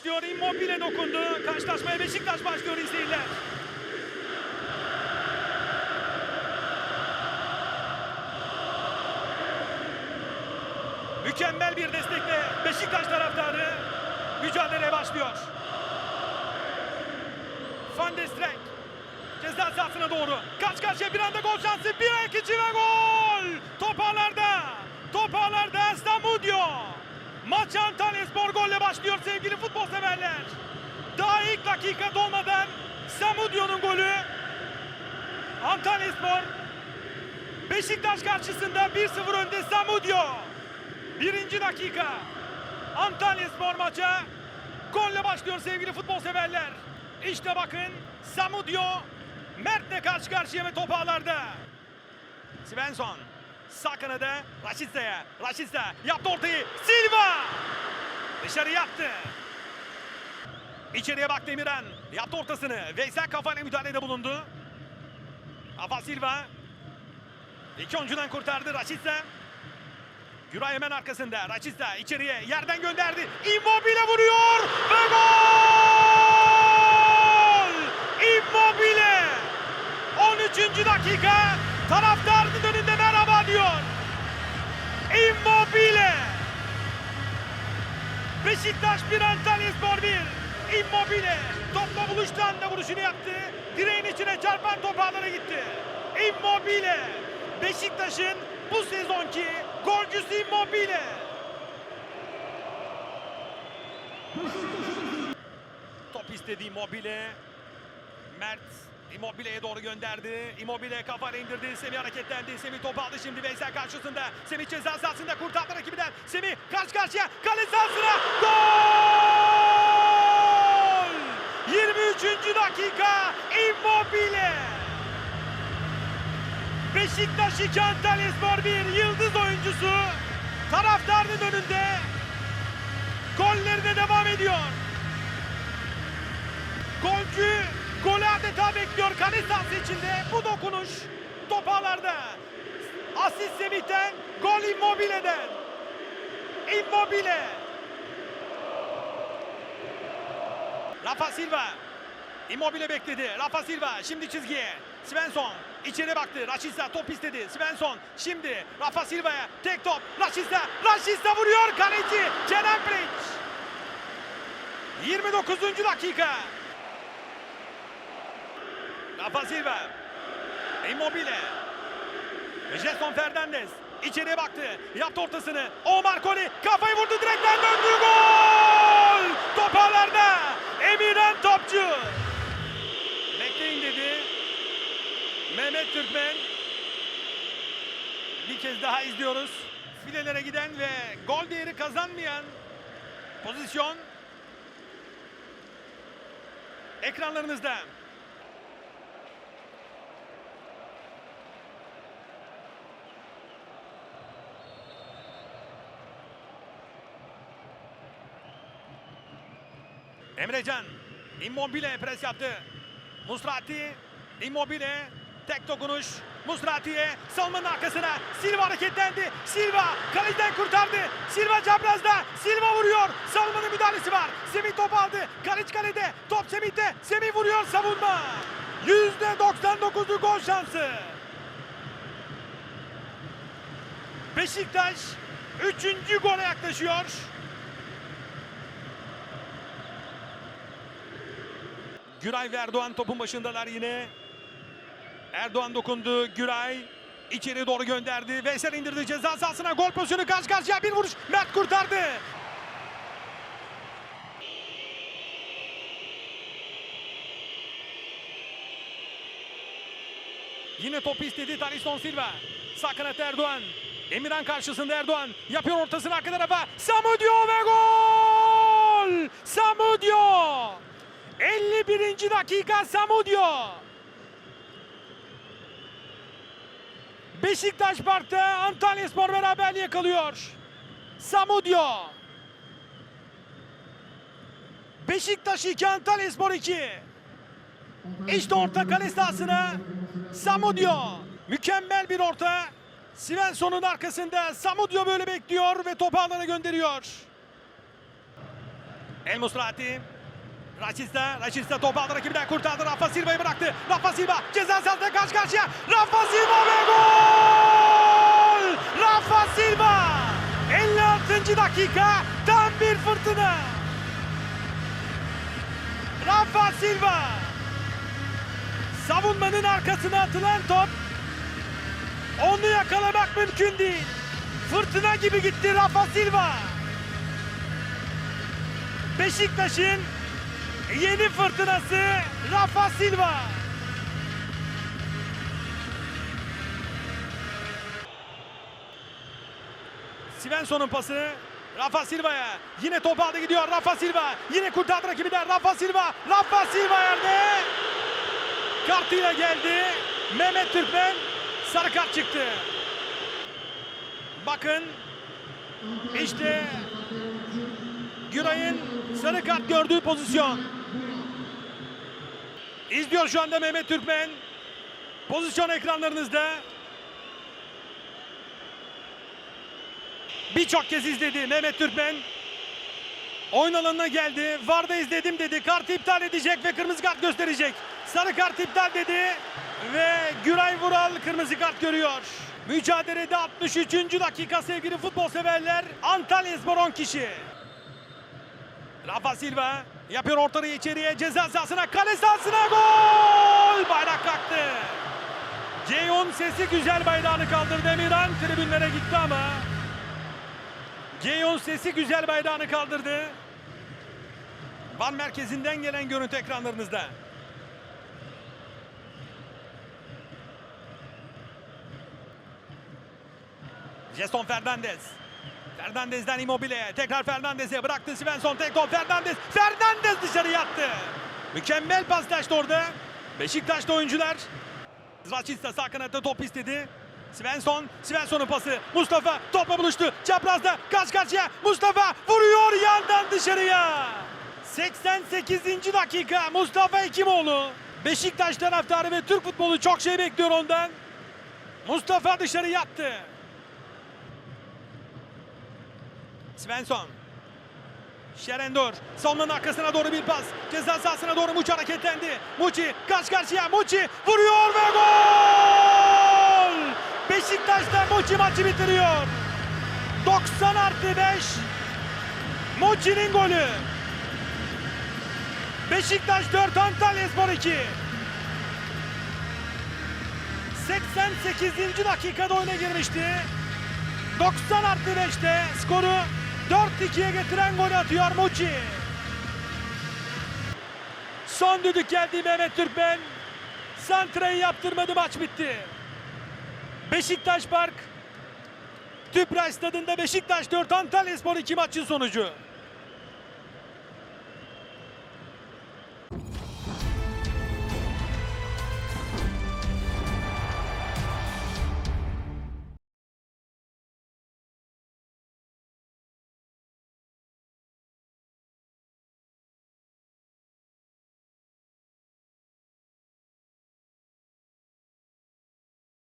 başlıyor. Immobile dokundu. Karşılaşmaya Beşiktaş başlıyor izleyiciler. Mükemmel bir destekle Beşiktaş taraftarı mücadeleye başlıyor. Van de Streek ceza sahasına doğru. Kaç karşıya bir anda gol şansı. Bir ayak içi ve gol. Toparlarda. Toparlarda Samudio. Maç Antalya golle başlıyor sevgili futbol severler. Daha ilk dakika dolmadan Samudio'nun golü. Antalya Spor Beşiktaş karşısında 1-0 önde Samudio. Birinci dakika. Antalya Spor maça golle başlıyor sevgili futbol severler. İşte bakın Samudio Mert'le karşı karşıya ve top ağlarda. Svensson sağ kanada Raşitsa'ya. Raşitsa yaptı ortayı. Silva dışarı yaptı. İçeriye baktı Emirhan. Yaptı ortasını. Veysel kafayla müdahalede bulundu. Afa Silva. İki oyuncudan kurtardı Raşitsa. Güray hemen arkasında. Raşitsa içeriye yerden gönderdi. Immobile vuruyor ve gol! Immobile! 13. dakika taraftarın önünde merhaba diyor. Immobile! Beşiktaş 1 Antalya Spor 1. Immobile topla buluştu anda vuruşunu yaptı. Direğin içine çarpan top gitti. Immobile Beşiktaş'ın bu sezonki golcüsü Immobile. Top istedi Immobile. Mert Immobile'ye doğru gönderdi. Immobile kafayla indirdi. Semih hareketlendi. Semih topu aldı şimdi Veysel karşısında. Semih ceza sahasında kurtardı rakibinden. Semih karşı karşıya kale sahasına. Gol! 23. dakika Immobile. Beşiktaş 2 Antalya Spor 1 yıldız oyuncusu taraftarının önünde gollerine devam ediyor. Golcü golü adeta Bu dokunuş top ağlarda. Asist Semih'ten, gol Immobile'den. Immobile. Rafa Silva. Immobile bekledi. Rafa Silva şimdi çizgiye. Svensson içeri baktı. Rashica top istedi. Svensson şimdi Rafa Silva'ya tek top. Rashica. Rashica vuruyor. Kaleci Kenan Prinç. 29. dakika. Rafa Silva. Immobile. Jetson Fernandez. içeriye baktı. Yaptı ortasını. Omar Koli kafayı vurdu direkten döndü. Gol! Toparlarda. Emirhan Topçu. Bekleyin dedi. Mehmet Türkmen. Bir kez daha izliyoruz. Filelere giden ve gol değeri kazanmayan pozisyon ekranlarınızda. Emrecan Immobile pres yaptı. Musrati Immobile tek dokunuş Musrati'ye savunmanın arkasına Silva hareketlendi. Silva kaleciden kurtardı. Silva çaprazda. Silva vuruyor. Savunmanın müdahalesi var. Semih top aldı. Kaleci kalede. Top Semih'te. Semih vuruyor savunma. %99'lu gol şansı. Beşiktaş 3. gole yaklaşıyor. Güray ve Erdoğan topun başındalar yine. Erdoğan dokundu. Güray içeri doğru gönderdi. Veysel indirdi ceza sahasına. Gol pozisyonu karşı karşıya bir vuruş. Mert kurtardı. Yine topu istedi Talisson Silva. Sağ kanat Erdoğan. Emirhan karşısında Erdoğan. Yapıyor ortasını arka tarafa. Samudio ve gol! Samudio! 51. dakika Samudio. Beşiktaş Park'ta Antalya Spor beraberliği yakalıyor. Samudio. Beşiktaş 2 Antalya Spor 2. İşte orta kale sahasına Samudio. Mükemmel bir orta. Svensson'un arkasında Samudio böyle bekliyor ve topu gönderiyor. El Musrati. Raşista, Raşista topu aldı rakibinden kurtardı. Rafa Silva'yı bıraktı. Rafa Silva ceza sahasında karşı karşıya. Rafa Silva ve gol! Rafa Silva! 56. dakika tam bir fırtına. Rafa Silva! Savunmanın arkasına atılan top onu yakalamak mümkün değil. Fırtına gibi gitti Rafa Silva. Beşiktaş'ın yeni fırtınası Rafa Silva. Svensson'un pası Rafa Silva'ya. Yine top aldı gidiyor Rafa Silva. Yine kurtardı rakibinden Rafa Silva. Rafa Silva yerde. Kartıyla geldi. Mehmet Türkmen sarı kart çıktı. Bakın işte Güray'ın sarı kart gördüğü pozisyon. İzliyor şu anda Mehmet Türkmen. Pozisyon ekranlarınızda. Birçok kez izledi Mehmet Türkmen. Oyun alanına geldi. Varda izledim dedi. Kartı iptal edecek ve kırmızı kart gösterecek. Sarı kart iptal dedi. Ve Güray Vural kırmızı kart görüyor. Mücadelede 63. dakika sevgili futbol severler. Antalya Spor 10 kişi. Rafa Silva yapıyor ortayı içeriye ceza sahasına kale sahasına gol! Bayrak kalktı. Ceyhun sesi güzel bayrağını kaldırdı. Emirhan tribünlere gitti ama Ceyhun sesi güzel bayrağını kaldırdı. Van merkezinden gelen görüntü ekranlarınızda. Jason Fernandez. Fernandez'den Immobile'ye. Tekrar Fernandez'e bıraktı Svensson. Tek top Fernandez. Fernandez dışarı yattı. Mükemmel paslaştı orada. Beşiktaş'ta oyuncular. Zrachista sağ kanatta top istedi. Svensson, Svensson'un pası. Mustafa topla buluştu. Çaprazda karşı karşıya. Mustafa vuruyor yandan dışarıya. 88. dakika Mustafa Ekimoğlu. Beşiktaş taraftarı ve Türk futbolu çok şey bekliyor ondan. Mustafa dışarı yattı. Svensson. Şerendor savunmanın arkasına doğru bir pas. Ceza sahasına doğru Muçi hareketlendi. Muçi karşı karşıya Muçi vuruyor ve gol! Beşiktaş'ta Muçi maçı bitiriyor. 90 artı 5. Muçi'nin golü. Beşiktaş 4 Antalya Spor 2. 88. dakikada oyuna girmişti. 90 artı 5'te skoru 4-2'ye getiren golü atıyor Muçi. Son düdük geldi Mehmet Türkmen. Santra'yı yaptırmadı maç bitti. Beşiktaş Park. Tüpraş stadında Beşiktaş 4 Antalya Spor 2 maçın sonucu.